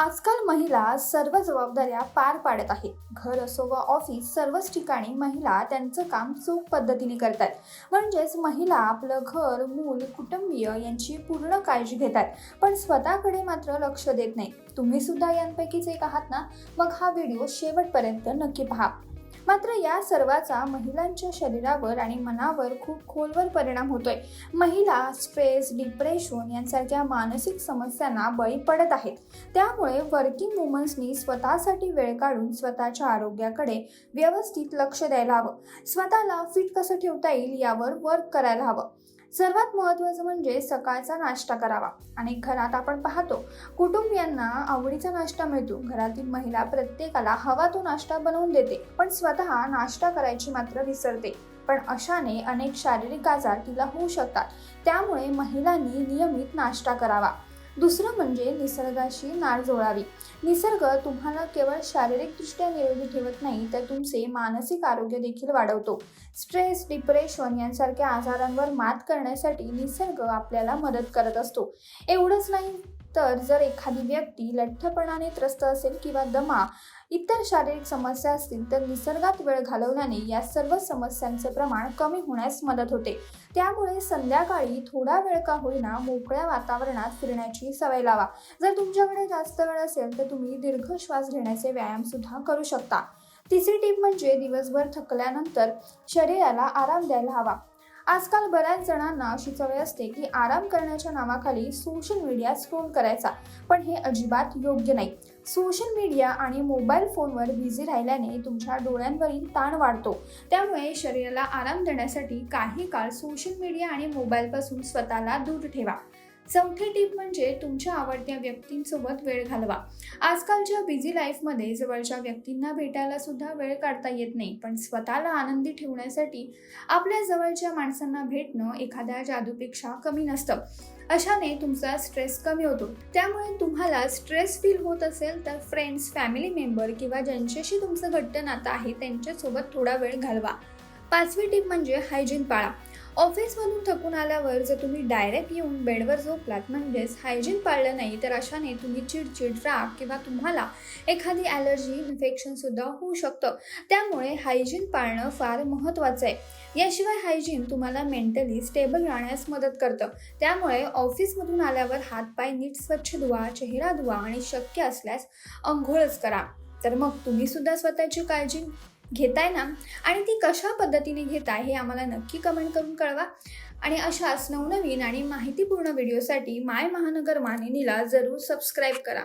आजकाल महिला सर्व जबाबदाऱ्या पार पाडत आहेत. घर असो व ऑफिस सर्वच ठिकाणी महिला त्यांचं काम चोख पद्धतीने करतात. म्हणजेच महिला आपलं घर मूल कुटुंबीय यांची पूर्ण काळजी घेतात. पण स्वतःकडे मात्र लक्ष देत नाही तुम्ही सुद्धा यांपैकीच एक आहात ना? मग हा व्हिडिओ शेवटपर्यंत नक्की पहा. मात्र या सर्वाचा महिलांच्या शरीरावर आणि मनावर खूप खोलवर परिणाम होतोय. महिला स्ट्रेस डिप्रेशन यांसारख्या मानसिक समस्यांना बळी पडत आहेत. त्यामुळे वर्किंग वुमन्सनी स्वतःसाठी वेळ काढून स्वतःच्या आरोग्याकडे व्यवस्थित लक्ष द्यायला हवं. स्वतःला फिट कसं ठेवता येईल यावर वर्क करायला हवं. सर्वात महत्त्वाचं म्हणजे सकाळचा नाश्ता करावा. आणि घरात आपण पाहतो कुटुंबियांना आवडीचा नाश्ता मिळतो. घरातील महिला प्रत्येकाला हवा तो नाश्ता बनवून देते पण स्वतः नाश्ता करायची मात्र विसरते. पण अशाने अनेक शारीरिक आजार तिला होऊ शकतात. त्यामुळे महिलांनी नियमित नाश्ता करावा. दुसरं म्हणजे निसर्गाशी नाळ जोडावी. निसर्ग तुम्हाला केवळ शारीरिकदृष्ट्या निरोगी ठेवत नाही तर तुमचे मानसिक आरोग्य देखील वाढवतो. स्ट्रेस डिप्रेशन यांसारख्या आजारांवर मात करण्यासाठी निसर्ग आपल्याला मदत करत असतो. एवढंच नाही तर जर एखादी व्यक्ती लठ्ठपणाने त्रस्त असेल किंवा दमा इतर शारीरिक समस्या असतील तर निसर्गात वेळ घालवल्याने या सर्व समस्यांचे प्रमाण कमी होण्यास मदत होते. त्यामुळे संध्याकाळी थोडा वेळ का होईना मोकळ्या वातावरणात फिरण्याची सवय लावा. जर तुमच्याकडे जास्त वेळ असेल तर तुम्ही दीर्घ श्वास घेण्याचे व्यायाम सुद्धा करू शकता. तिसरी टीप म्हणजे दिवसभर थकल्यानंतर शरीराला आराम द्यायला हवा. आजकाल बऱ्याच जणांना अशी सवय असते की आराम करण्याच्या नावाखाली सोशल मीडिया स्क्रोल करायचा. पण हे अजिबात योग्य नाही. सोशल मीडिया आणि मोबाईल फोनवर बिझी राहिल्याने तुमच्या डोळ्यांवरील ताण वाढतो. त्यामुळे शरीराला आराम देण्यासाठी काही काळ सोशल मीडिया आणि मोबाईलपासून स्वतःला दूर ठेवा. चौथी टीप म्हणजे तुमच्या आवडत्या व्यक्तींसोबत वेळ घालवा. आजकालच्या बिझी लाईफमध्ये जवळच्या व्यक्तींना भेटायला सुद्धा वेळ काढता येत नाही पण स्वतःला आनंदी ठेवण्यासाठी आपल्या जवळच्या माणसांना भेटणं एखाद्या जादूपेक्षा कमी नसतं. अशाने तुमचा स्ट्रेस कमी होतो. त्यामुळे तुम्हाला स्ट्रेस फील होत असेल तर फ्रेंड्स फॅमिली मेंबर किंवा ज्यांच्याशी तुमचं घट्ट नातं आहे त्यांच्यासोबत थोडा वेळ घालवा. पाचवी टीप म्हणजे हायजीन पाळा. ऑफिसमधून थकून आल्यावर जर तुम्ही डायरेक्ट येऊन बेडवर झोपलात म्हणजेच हायजीन पाळलं नाही तर अशाने तुम्ही चिडचिड राग किंवा तुम्हाला एखादी ॲलर्जी इन्फेक्शनसुद्धा होऊ शकतं. त्यामुळे हायजीन पाळणं फार महत्त्वाचं आहे. याशिवाय हायजीन तुम्हाला मेंटली स्टेबल राहण्यास मदत करतं. त्यामुळे ऑफिसमधून आल्यावर हातपाय नीट स्वच्छ धुवा चेहरा धुवा आणि शक्य असल्यास अंघोळच करा. तर मग तुम्ही सुद्धा स्वतःची काळजी घेताय ना? आणि ती कशा पद्धतीने घेताय हे आम्हाला नक्की कमेंट करून कळवा. आणि अशाच नवनवीन आणि माहितीपूर्ण व्हिडिओसाठी माय महानगर मानिनीला जरूर सबस्क्राईब करा.